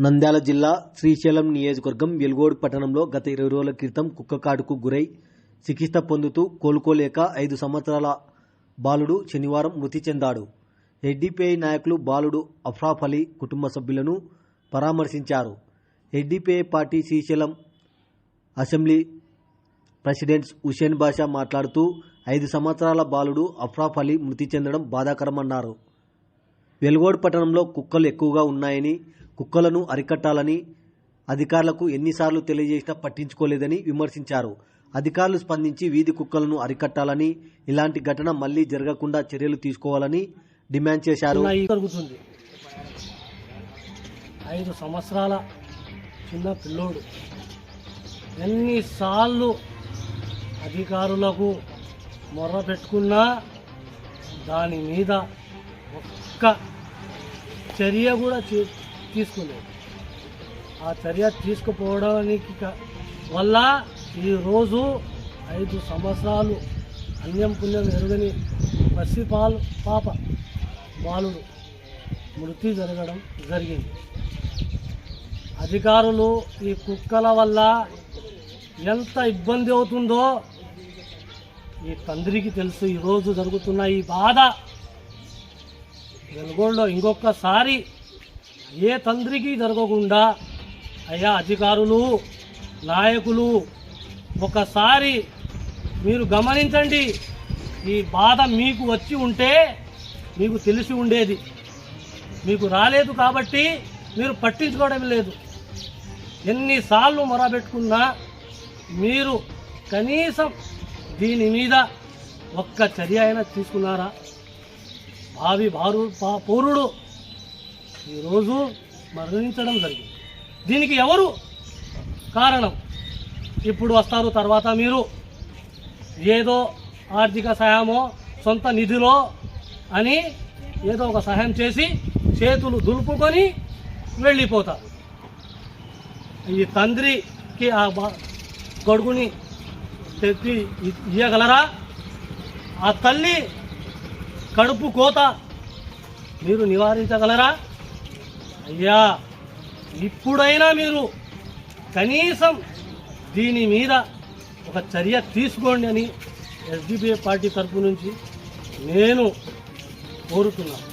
నంద్యాల జిల్లా శ్రీశైలం నియోజకవర్గం వెలుగోడు పట్టణంలో గత ఇరవై రోజుల క్రితం కుక్కకాటుకు గురై చికిత్స పొందుతూ కోలుకోలేక ఐదు సంవత్సరాల బాలుడు శనివారం మృతి చెందాడు. ఎడ్డీపీఐ నాయకులు బాలుడు అఫ్రాఫ్ అలీ కుటుంబ సభ్యులను పరామర్శించారు. SDPI party Srisailam assembly president Hussain Basha మాట్లాడుతూ ఐదు సంవత్సరాల బాలుడు అఫ్రాఫ్ అలీ మృతి చెందడం బాధాకరమన్నారు. వెలుగోడు పట్టణంలో కుక్కలు ఎక్కువగా ఉన్నాయని కుక్కలను అరికట్టాలని అధికారులకు ఎన్నిసార్లు తెలియజేసినా పట్టించుకోలేదని విమర్శించారు. అధికారులు స్పందించి వీధి కుక్కలను అరికట్టాలని ఇలాంటి ఘటన మళ్ళీ జరగకుండా చర్యలు తీసుకోవాలని డిమాండ్ చేశారు. ఐదు సంవత్సరాల చిన్న పిల్లోడు ఎన్నిసార్లు అధికారులకు మొర్ర పెట్టుకున్నా దాని మీద ఒక్క చర్య కూడా తీసుకోలేదు ఆ చర్య తీసుకుపోవడానికి వల్ల ఈరోజు ఐదు సంవత్సరాలు అన్యం పుణ్యం ఎరుగని పసిపాలు పాప బాలుడు మృతి జరగడం జరిగింది. అధికారులు ఈ కుక్కల వల్ల ఎంత ఇబ్బంది అవుతుందో ఈ తండ్రికి తెలుసు. ఈరోజు జరుగుతున్న ఈ బాధ. వెలుగోళ్ళలో ఇంకొకసారి ఏ తండ్రికి జరగకుండా అయ్యా అధికారులు నాయకులు ఒకసారి మీరు గమనించండి ఈ బాధ మీకు వచ్చి ఉంటే మీకు తెలిసి ఉండేది. మీకు రాలేదు కాబట్టి మీరు పట్టించుకోవడం లేదు. ఎన్నిసార్లు మొరబెట్టుకున్నా మీరు కనీసం దీని మీద ఒక్క చర్య అయినా తీసుకున్నారా? భావి భారు పా- పౌరుడు ఈరోజు మరణించడం జరిగింది. దీనికి ఎవరు కారణం? ఇప్పుడు వస్తారు తర్వాత మీరు. ఏదో ఆర్థిక సహాయమో సొంత నిధిలో అని ఏదో ఒక సహాయం చేసి చేతులు దులుపుకొని వెళ్ళిపోతారు. ఈ తండ్రికి ఆ బా- కొడుకుని తెప్పి ఇయ్యగలరా? ఆ తల్లి కడుపు కోత మీరు నివారించగలరా? అయ్యా ఇప్పుడైనా మీరు కనీసం దీని మీద ఒక చర్య తీసుకోండి అని ఎస్డిపిఐ పార్టీ తరపు నుంచి నేను కోరుతున్నాను.